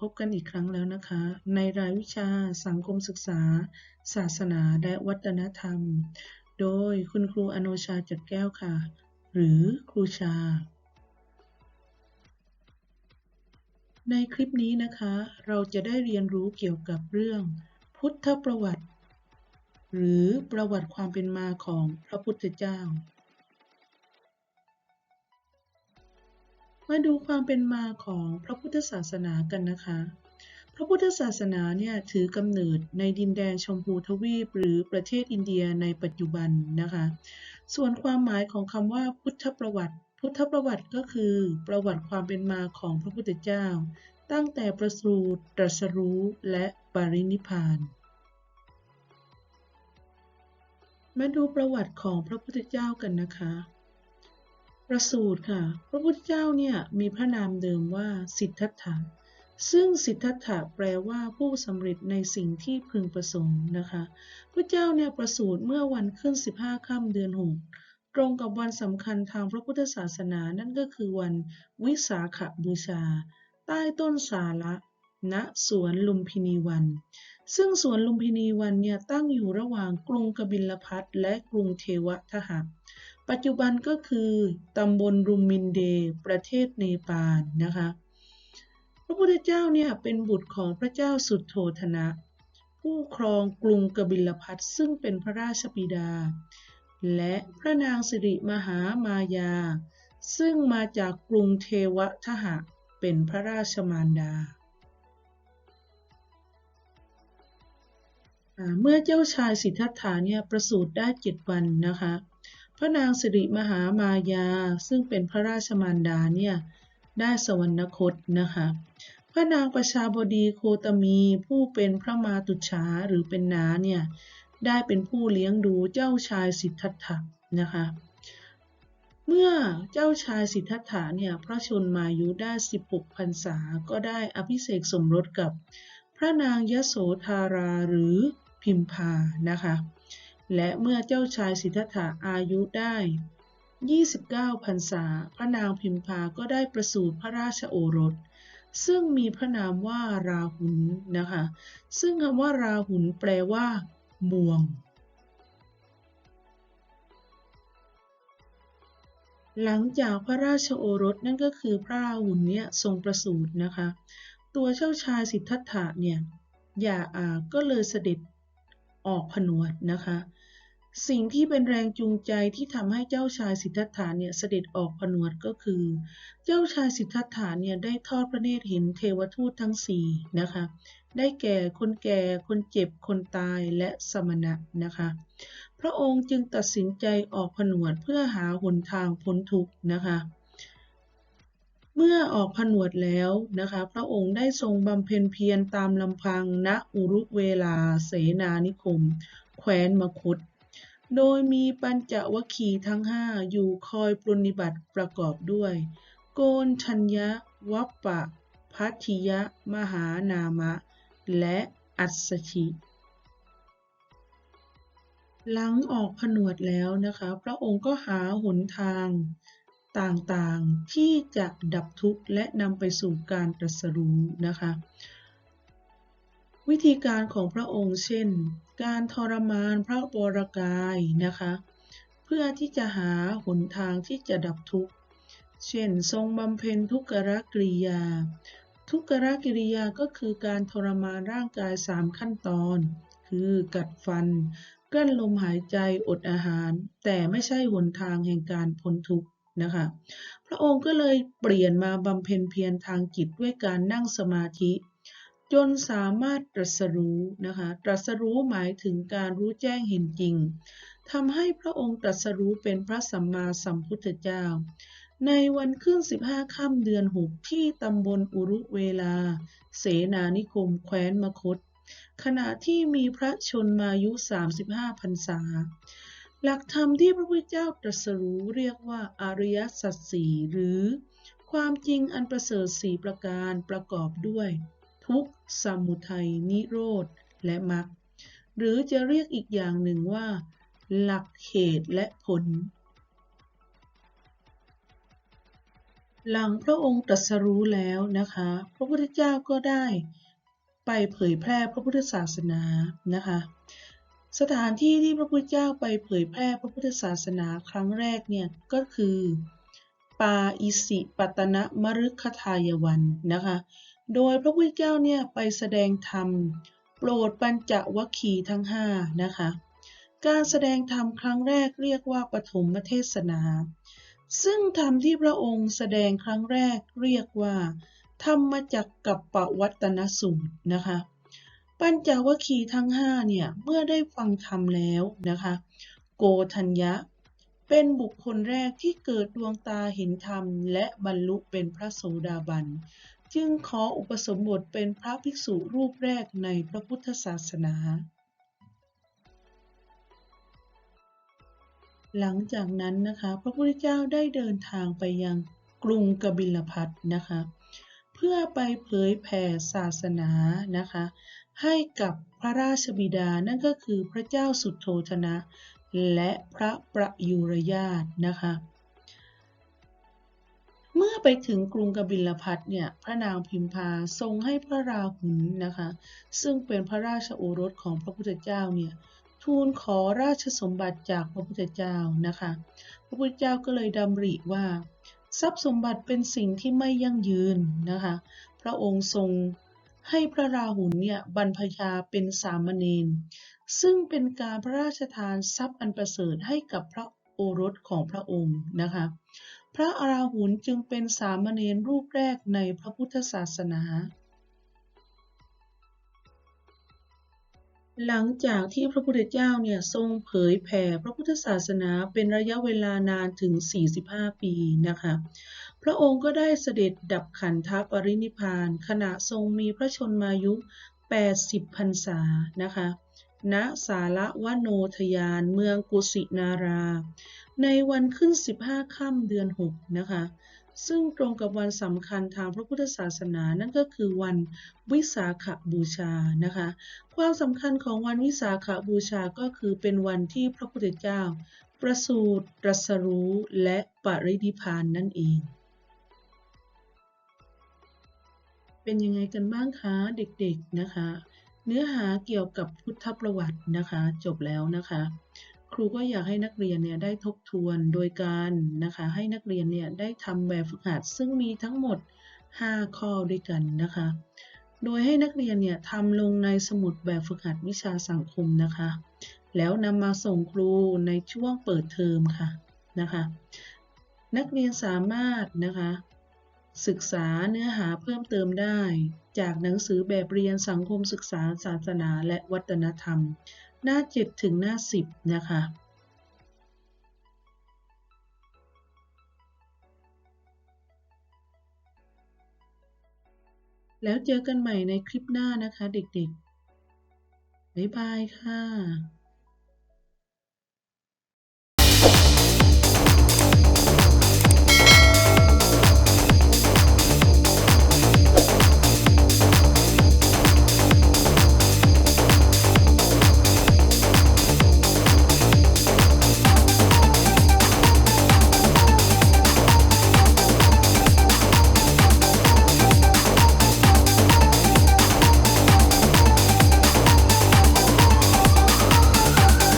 พบกันอีกครั้งแล้วนะคะ ในรายวิชาสังคมศึกษา ศาสนาและวัฒนธรรม โดยคุณครูอโนชาจัดแก้วค่ะ หรือครูชา ในคลิปนี้นะคะ เราจะได้เรียนรู้เกี่ยวกับเรื่อง พุทธประวัติ หรือประวัติความเป็นมาของพระพุทธเจ้า มาดูความเป็นมาของพระพุทธศาสนากันนะคะ พระพุทธศาสนาเนี่ยถือกำเนิดในดินแดนชมพูทวีป หรือประเทศอินเดียในปัจจุบันนะคะ ส่วนความหมายของคำว่าพุทธประวัติ พุทธประวัติก็คือประวัติความเป็นมาของพระพุทธเจ้า ตั้งแต่ประสูติตรัสรู้และปรินิพพานมาดูประวัติของพระพุทธเจ้ากันนะคะ ประสูตรค่ะ พระพุทธเจ้าเนี่ยมีพระนามเดิมว่าสิทธัตถะ ซึ่งสิทธัตถะแปลว่าผู้สำเร็จในสิ่งที่พึงประสงค์นะคะ พระเจ้าเนี่ยประสูติเมื่อวันขึ้น 15ค่ำเดือนหกตรงกับวันสำคัญทางพระพุทธศาสนานั่นก็คือวันวิสาขบูชา ใต้ต้นสาระณสวนลุมพินีวัน ซึ่งสวนลุมพินีวันเนี่ยตั้งอยู่ระหว่างกรุงกบิลพัทและกรุงเทวทหะ ปัจจุบันก็คือตำบลรุมมินเด ประเทศเนปาลนะคะ พระพุทธเจ้าเนี่ยเป็นบุตรของพระเจ้าสุดโทธนะ ผู้ครองกรุงกบิลพัทซึ่งเป็นพระราชบิดา และพระนางสิริมหามายา ซึ่งมาจากกรุงเทวทหะเป็นพระราชมารดาเมื่อเจ้าชายสิทธัตถะเนี่ยประสูติได้เจ็ดวันนะคะ พระนางสิริมหามายาซึ่งเป็นพระราชมารดาเนี่ยได้สวรรคตนะคะ พระนางประชาบดีโคตมีผู้เป็นพระมาตุฉาหรือเป็นนาเนี่ยได้เป็นผู้เลี้ยงดูเจ้าชายสิทธัตถะนะคะ เมื่อเจ้าชายสิทธัตถะเนี่ยพระชนมายุได้ 16พรรษา ก็ได้อภิเษกสมรสกับพระนางยโสธาราหรือพิมพานะคะ และเมื่อเจ้าชายสิทธัตถะอายุได้ 29พรรษา พระนางพิมพาก็ได้ประสูติพระราชโอรส ซึ่งมีพระนามว่าราหุลนะคะ ซึ่งคำว่าราหุลแปลว่าบ่วง หลังจากพระราชโอรสนั่นก็คือพระราหุลเนี่ยทรงประสูตินะคะ ตัวเจ้าชายสิทธัตถะเนี่ยอย่าอาก็เลยเสด็จออกผนวดนะคะ สิ่งที่เป็นแรงจูงใจที่ทำให้เจ้าชายสิทธัตถะเนี่ยเสด็จออกผนวดก็คือ เจ้าชายสิทธัตถะเนี่ยได้ทอดพระเนตรเห็นเทวทูตทั้งสี่นะคะ ได้แก่คนแก่คนเจ็บคนตายและสมณะนะคะ พระองค์จึงตัดสินใจออกผนวดเพื่อหาหนทางพ้นทุกข์นะคะ เมื่อออกผนวดแล้วนะคะ พระองค์ได้ทรงบำเพ็ญเพียรตามลำพังณอุรุเวลาเสนานิคม แคว้นมคต โดยมีปัญจวัคคีย์ทั้งห้าอยู่คอยปรนิบัติประกอบด้วย โกนชัญญะ วัปปะ พัทธิยะ มหานามะ และอัศชิหลังออกผนวดแล้วนะคะ พระองค์ก็หาหนทางต่างๆที่จะดับทุกข์และนำไปสู่การตรัสรู้นะคะ วิธีการของพระองค์เช่น การทรมานพระบรกายนะคะ เพื่อที่จะหาหนทางที่จะดับทุกข์ เช่น ทรงบำเพ็ญทุกขกริยา ทุกขกิริยาก็คือการทรมานร่างกายสามขั้นตอน คือกัดฟัน กลั้นลมหายใจอดอาหาร แต่ไม่ใช่หนทางแห่งการพ้นทุกข์นะคะพระองค์ก็เลยเปลี่ยนมาบำเพ็ญเพียรทางจิตด้วยการนั่งสมาธิ จนสามารถตรัสรู้นะคะตรัสรู้หมายถึงการรู้แจ้งเห็นจริงทำให้พระองค์ตรัสรู้เป็นพระสัมมาสัมพุทธเจ้า ในวันขึ้น 15 ค่ำเดือนหกที่ตำบลอุรุเวลา เสนานิคมแคว้นมคต ขณะที่มีพระชนมายุ 35พรรษา หลักธรรมที่พระพุทธเจ้าตรัสรู้เรียกว่าอริยสัจสี่หรือ ความจริงอันประเสริฐสี่ประการประกอบด้วย ทุกข์ สมุทัย นิโรธ และมรรค หรือจะเรียกอีกอย่างหนึ่งว่า หลักเหตุและผล หลังพระองค์ตรัสรู้แล้วนะคะ พระพุทธเจ้าก็ได้ไปเผยแพร่พระพุทธศาสนานะคะ สถานที่ที่พระพุทธเจ้าไปเผยแพร่พระพุทธศาสนาครั้งแรกเนี่ยก็คือปาอิสิปตนะมฤคทายวันนะคะ โดยพระพุทธเจ้าเนี่ยไปแสดงธรรม โปรดปัญจวัคคีย์ทั้งห้านะคะ การแสดงธรรมครั้งแรกเรียกว่าปฐมเทศนา ซึ่งธรรมที่พระองค์แสดงครั้งแรกเรียกว่า ธรรมจักกับปวัตนสูตรนะคะ ปัญจวัคคีย์ทั้งห้าเนี่ยเมื่อได้ฟังธรรมแล้วนะคะ โกธัญญะเป็นบุคคลแรกที่เกิดดวงตาเห็นธรรม และบรรลุเป็นพระโสดาบัน จึงขออุปสมบทเป็นพระภิกษุรูปแรกในพระพุทธศาสนา หลังจากนั้นนะคะพระพุทธเจ้าได้เดินทางไปยังกรุงกบิลพัทนะคะเพื่อไปเผยแผ่ศาสนานะคะให้กับพระราชบิดานั่นก็คือพระเจ้าสุโธทนะ และพระประยุรญาตนะคะ เมื่อไปถึงกรุงกบิลพัทเนี่ยพระนางพิมพาทรงให้พระราหุลนะคะ ซึ่งเป็นพระราชโอรสของพระพุทธเจ้าเนี่ยทูลขอราชสมบัติจากพระพุทธเจ้านะคะ พระพุทธเจ้าก็เลยดำริว่า ทรัพย์สมบัติเป็นสิ่งที่ไม่ยั่งยืนนะคะ พระองค์ทรงให้พระราหุลเนี่ยบรรพชาเป็นสามเณรซึ่งเป็นการพระราชทานทรัพย์อันประเสริฐให้กับพระโอรสของพระองค์นะคะ พระอาราหุลจึงเป็นสามเณรรูปแรกในพระพุทธศาสนา หลังจากที่พระพุทธเจ้าเนี่ยทรงเผยแผ่พระพุทธศาสนาเป็นระยะเวลานานถึง 45 ปีนะคะ พระองค์ก็ได้เสด็จดับขันธปรินิพาน ขณะทรงมีพระชนมายุ 80 พรรษานะคะณสาระวโนทยานเมืองกุสินารา ในวันขึ้น 15 ค่ำเดือน 6 นะคะ ซึ่งตรงกับวันสำคัญทางพระพุทธศาสนา นั่นก็คือวันวิสาขบูชา นะคะ ความสำคัญของวันวิสาขบูชาก็คือเป็นวันที่พระพุทธเจ้า ประสูติตรัสรู้และปรินิพานนั่นเอง เป็นยังไงกันบ้างคะเด็กๆ นะคะ เนื้อหาเกี่ยวกับพุทธประวัตินะคะ จบแล้วนะคะ รูก็อยากให้นักเรียนเนี่ยได้ทบทวนโดยการนะคะให้นักเรียนเนี่ยได้ทำแบบฝึกหัดซึ่งมีทั้งหมด 5 ข้อด้วยกันนะคะ โดยให้นักเรียนเนี่ยทำลงในสมุดแบบฝึกหัดวิชาสังคมนะคะ แล้วนำมาส่งครูในช่วงเปิดเทอมค่ะนะคะนักเรียนสามารถนะคะศึกษาเนื้อหาเพิ่มเติมได้ จากหนังสือแบบเรียนสังคมศึกษาศาสนาและวัฒนธรรม หน้า 7 ถึงหน้า 10 นะคะแล้วเจอกันใหม่ในคลิปหน้านะคะเด็กๆ บ๊ายบายค่ะ